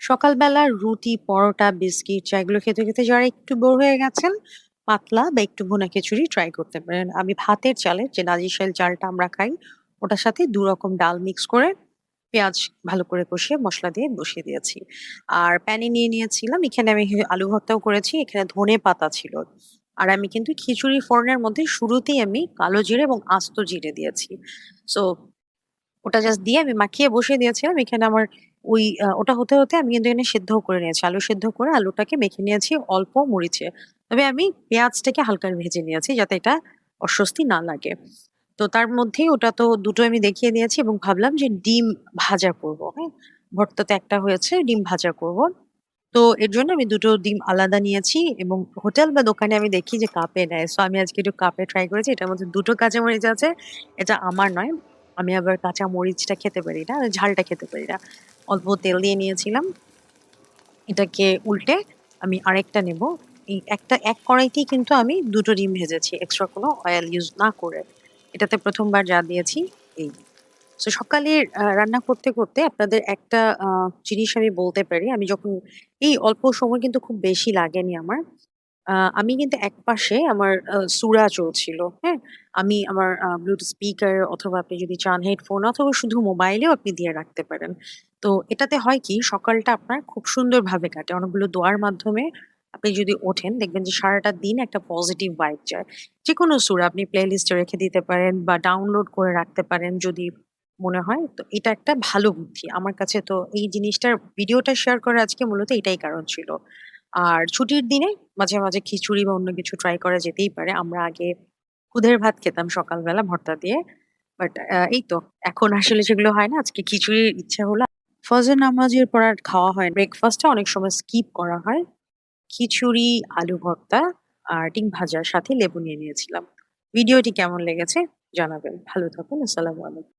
সকালবেলা রুটি, পরোটা, বিস্কিট চা এগুলো খেতে, খেতে যারা একটু বোর হয়ে গেছেন, পাতলা বা একটু ভুনা খিচুড়ি ট্রাই করতে পারেন। আমি ভাতের চালে যে নাজিরশাইল চালটা আমরা খাই, ওটার সাথে ২ রকম ডাল মিক্স করে পেঁয়াজ ভালো করে কষিয়ে মশলা দিয়ে বসিয়ে দিয়েছি। আর প্যানে নিয়ে নিয়েছিলাম এখানে আমি আলু ভর্তাও করেছি, এখানে ধনেপাতা ছিল। আর আমি কিন্তু খিচুড়ি ফোড়নের মধ্যে শুরুতেই আমি কালো জিরে এবং আস্ত জিরে দিয়েছি। সো ওটা জাস্ট দিয়ে আমি মাখিয়ে বসিয়ে দিয়েছিলাম। এখানে আমার ওই ওটা হতে, হতে আমি কিন্তু এখানে সেদ্ধও করে নিয়েছি। আলু সেদ্ধ করে আলুটাকে মেখে নিয়েছি অল্প মরিচে। তবে আমি পেঁয়াজটাকে হালকা ভেজে নিয়েছি যাতে এটা অস্বস্তি না লাগে। তো তার মধ্যেই ওটা তো দুটো আমি দেখিয়ে দিয়েছি এবং ভাবলাম যে ডিম ভাজা করব, হ্যাঁ? ভর্তা তো একটা হয়েছে, ডিম ভাজা করব। তো এর জন্য আমি দুটো ডিম আলাদা নিয়েছি এবং হোটেল বা দোকানে আমি দেখি যে কাপে নেয়। সো আমি আজকে একটু কাপে ট্রাই করেছি। এটার মধ্যে দুটো কাঁচামরিচ আছে। এটা আমার নয়। আমি আবার কাঁচা মরিচটা খেতে পারি না, ঝালটা খেতে পারি না। অল্প তেল দিয়ে নিয়েছিলাম। এটাকে উল্টে আমি আরেকটা নেব। এই একটা এক কড়াইতেই কিন্তু আমি দুটো ডিম ভেজেছি। এক্সট্রা কোনো অয়েল ইউজ না করে। এটাতে প্রথমবার যা দিয়েছি এই। সো সকালে রান্না করতে, করতে আপনাদের একটা জিনিস আমি বলতে পারি। আমি যখন এই অল্প সময় কিন্তু খুব বেশি লাগেনি আমার। আমি কিন্তু একপাশে আমার সূরা চলছিল, হ্যাঁ? আমি আমার ব্লুটুথ স্পিকার অথবা আপনি যদি চান হেডফোন অথবা শুধু মোবাইলেও আপনি দিয়ে রাখতে পারেন। তো এটাতে হয় কি সকালটা আপনার খুব সুন্দরভাবে কাটে। অনেকগুলো দোয়ার মাধ্যমে আপনি যদি ওঠেন দেখবেন যে সারাটা দিন একটা পজিটিভ ভাইব যায়। যেকোনো সূরা আপনি প্লেলিস্টে রেখে দিতে পারেন বা ডাউনলোড করে রাখতে পারেন যদি মনে হয়। তো এটা একটা ভালো বুদ্ধি। আমার কাছে তো এই জিনিসটার ভিডিওটা শেয়ার করার আজকে মূলত এটাই কারণ ছিল। আর ছুটির দিনে মাঝে, মাঝে খিচুড়ি বা অন্য কিছু ট্রাই করা যেতেই পারে। আমরা আগে খুদের ভাত খেতাম সকালবেলা ভর্তা দিয়ে। বাট এই তো এখন আসলে সেগুলো হয় না। আজকে খিচুড়ির ইচ্ছা হলো। ফজর নামাজের পর আর খাওয়া হয় ব্রেকফাস্টটা অনেক সময় স্কিপ করা হয়। খিচুড়ি, আলু ভর্তা আর ডিম ভাজার সাথে লেবু নিয়ে নিয়েছিলাম। ভিডিওটি কেমন লেগেছে জানাবেন। ভালো থাকুন। আসসালামু আলাইকুম।